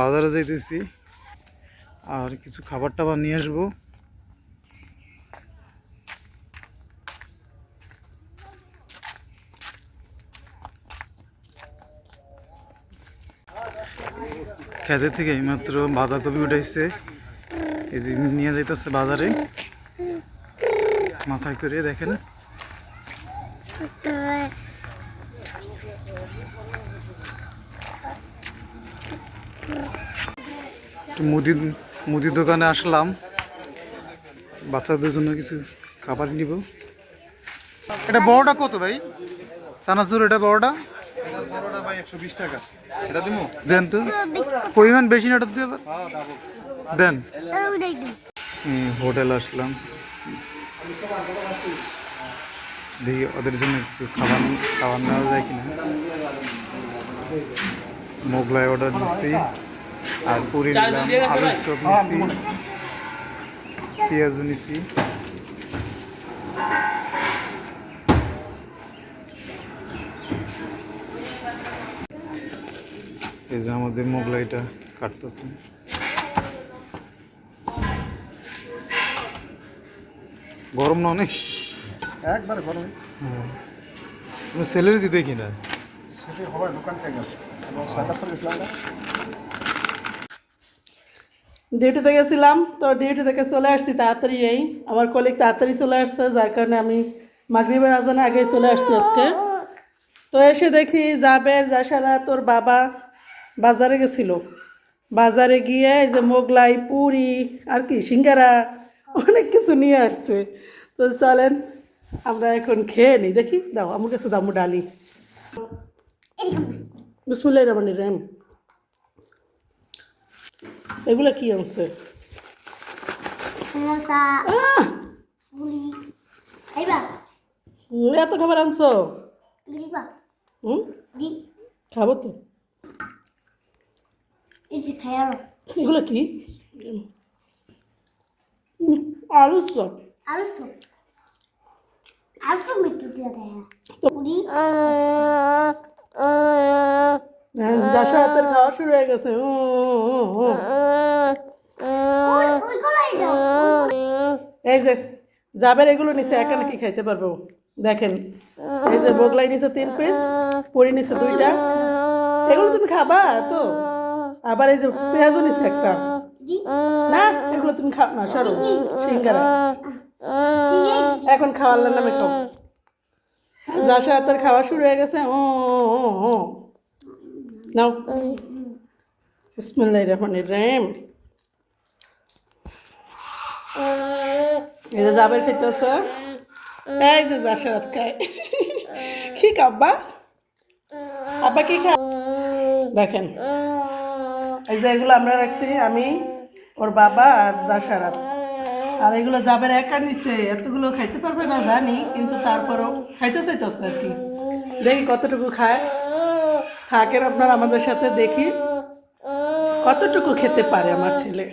বাজারে যাইতেছি। আর কিছু খাবার টাবার নিয়ে আসব। খেতে থেকে এইমাত্র বাঁধাকপি উঠাইছে। এই যে নিয়ে যাইতেছে বাজারে। মাথায় করে দেখেন। মুদি মুদি দোকানে আসলাম। বাচ্চাদের জন্য কিছু খাবার নিব। এটা বড়টা কত ভাই? চানাচুর, এটা বড়টা? দেন তো। পরিমাণ বেশি না দিয়ে দেন। হোটেল আসলাম। দেখি ওদের জন্য কিছু খাবার খাবার নেওয়া যায় কিনা। মোগলাই অর্ডার দিচ্ছি আর পুরি নিলাম আলুর চপ নিচ্ছি পেঁয়াজও নিচ্ছি এই যে আমাদের মোগলাইটা কাটতেছে। গরম না অনেক? একবার গরমে। তুমি স্যালারি দেখি না সেটাই হবে দোকান থেকে ইসলাম ডিউটিতে গেছিলাম, তো ডিউটি থেকে চলে আসছি তাড়াতাড়ি এই আমার কলিগ তাড়াতাড়ি চলে আসছে, যার কারণে আমি মাগরিবের আজানে আগেই চলে আসছি আজকে। তো এসে দেখি জাবের জাসারা তোর বাবা বাজারে গেছিল। বাজারে গিয়ে এই যে মোগলাই, পুরি, আর কি, সিঙ্গারা, অনেক কিছু নিয়ে আসছে। তো চলেন, আমরা এখন খেয়ে নিই। দেখি, দাও, আমার কাছে দামু ডালি। বিসমুল্লাহ রহমান র্যাম এগুলো কি আনছে? এত খাবার আনছো? খাব তো। এগুলো কি? আলু চপ। আলু সব আলু সব একটু দিয়ে দেয়। যাশা হাতের খাওয়া শুরু হয়ে গেছে। এই যে যাবের এগুলো নিচে একা নাকি খাইতে পারব? দেখেন এই যে বগলাই নিচে তিন পিস পুরি নিচে দুইটা। এগুলো তুমি খাবা তো? আবার এই যে পেঁয়াজও নিচে একটা। না এগুলো তুমি খাও না সরো সিঙ্গারা। এখন খাওয়ার নামে খাও। যার সাথে খাওয়া শুরু হয়ে গেছে ও, ও, ও। নাও বিসমুল্লাহ রহমান রেম এই যে জাবের খাইতেছে এই যে সাথে খায় কি কাব্বা আব্বা কি খা দেখেন এই যে এগুলো আমরা রাখছি আমি ওর বাবা আর জাসারাত আর এগুলো যাবের একার নিচে এতগুলো খাইতে পারবে না জানি কিন্তু তারপরও খাইতে চাইতেছে আর কি দেখি কতটুকু খায় থাকেন আপনার আমাদের সাথে দেখি। কতটুকু খেতে পারে আমার ছেলে?